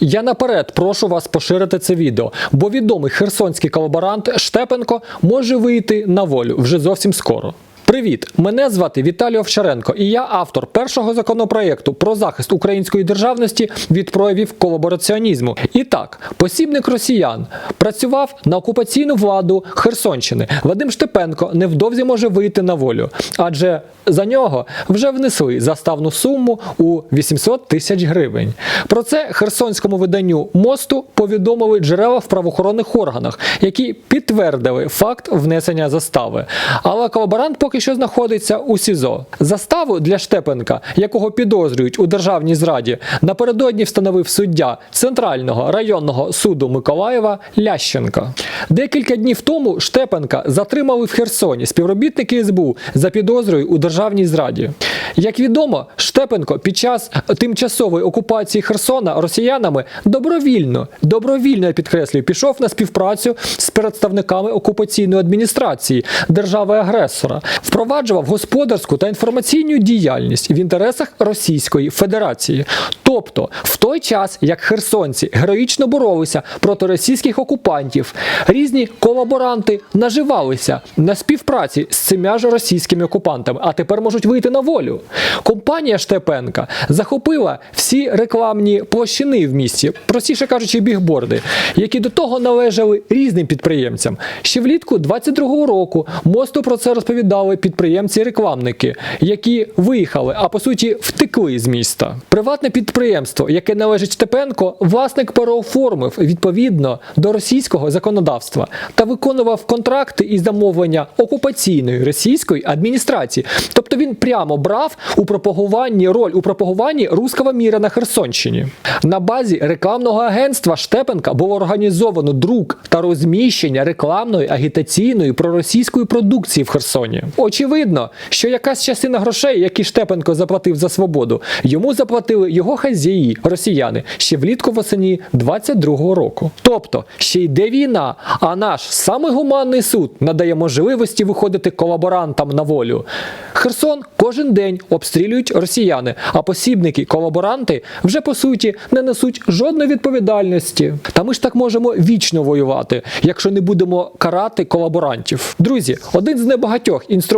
Я наперед прошу вас поширити це відео, бо відомий херсонський колаборант Штепенко може вийти на волю вже зовсім скоро. Привіт! Мене звати Віталій Овчаренко, і я автор першого законопроєкту про захист української державності від проявів колабораціонізму. І так, посібник росіян працював на окупаційну владу Херсонщини. Вадим Штепенко невдовзі може вийти на волю, адже за нього вже внесли заставну суму у 800 тисяч гривень. Про це херсонському виданню мосту повідомили джерела в правоохоронних органах, які підтвердили факт внесення застави. Але колаборант поки що знаходиться у СІЗО. Заставу для Штепенка, якого підозрюють у державній зраді, напередодні встановив суддя Центрального районного суду Миколаєва Лященка. Декілька днів тому Штепенка затримали в Херсоні співробітники СБУ за підозрою у державній зраді. Як відомо, Штепенко під час тимчасової окупації Херсона росіянами добровільно, добровільно я підкреслюю, пішов на співпрацю з представниками окупаційної адміністрації держави-агресора, впроваджував господарську та інформаційну діяльність в інтересах Російської Федерації. Тобто, в той час, як херсонці героїчно боролися проти російських окупантів, різні колаборанти наживалися на співпраці з цими ж російськими окупантами, а тепер можуть вийти на волю. Компанія Штепенка захопила всі рекламні площини в місті, простіше кажучи, бігборди, які до того належали різним підприємцям. Ще влітку 22-го року мосту про це розповідали підприємці-рекламники, які виїхали, а по суті втекли з міста. Приватне підприємство, яке належить Штепенко, власник переоформив відповідно до російського законодавства та виконував контракти і замовлення окупаційної російської адміністрації. Тобто він прямо брав у пропагуванні роль у пропагуванні руського міра на Херсонщині. На базі рекламного агентства Штепенка було організовано друк та розміщення рекламної агітаційної проросійської продукції в Херсоні. Очевидно, що якась частина грошей, які Штепенко заплатив за свободу, йому заплатили його хазяї, росіяни, ще влітку восені 22-го року. Тобто ще йде війна, а наш самий гуманний суд надає можливості виходити колаборантам на волю. Херсон кожен день обстрілюють росіяни, а посібники, колаборанти вже по суті не несуть жодної відповідальності. Та ми ж так можемо вічно воювати, якщо не будемо карати колаборантів. Друзі, один з небагатьох інструментів,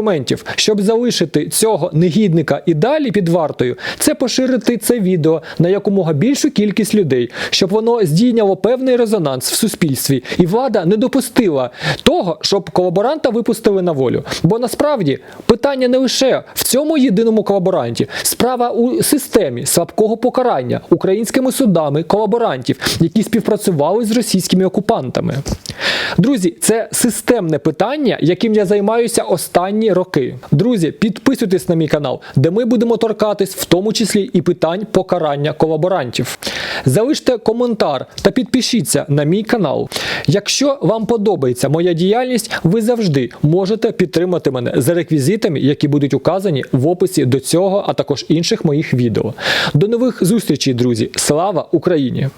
щоб залишити цього негідника і далі під вартою, це поширити це відео на якомога більшу кількість людей, щоб воно здійняло певний резонанс в суспільстві, і влада не допустила того, щоб колаборанта випустили на волю. Бо насправді питання не лише в цьому єдиному колаборанті, справа у системі слабкого покарання українськими судами колаборантів, які співпрацювали з російськими окупантами. Друзі, це системне питання, яким я займаюся останні роки. Друзі, підписуйтесь на мій канал, де ми будемо торкатись в тому числі і питань покарання колаборантів. Залиште коментар та підпишіться на мій канал. Якщо вам подобається моя діяльність, ви завжди можете підтримати мене за реквізитами, які будуть указані в описі до цього, а також інших моїх відео. До нових зустрічей, друзі! Слава Україні!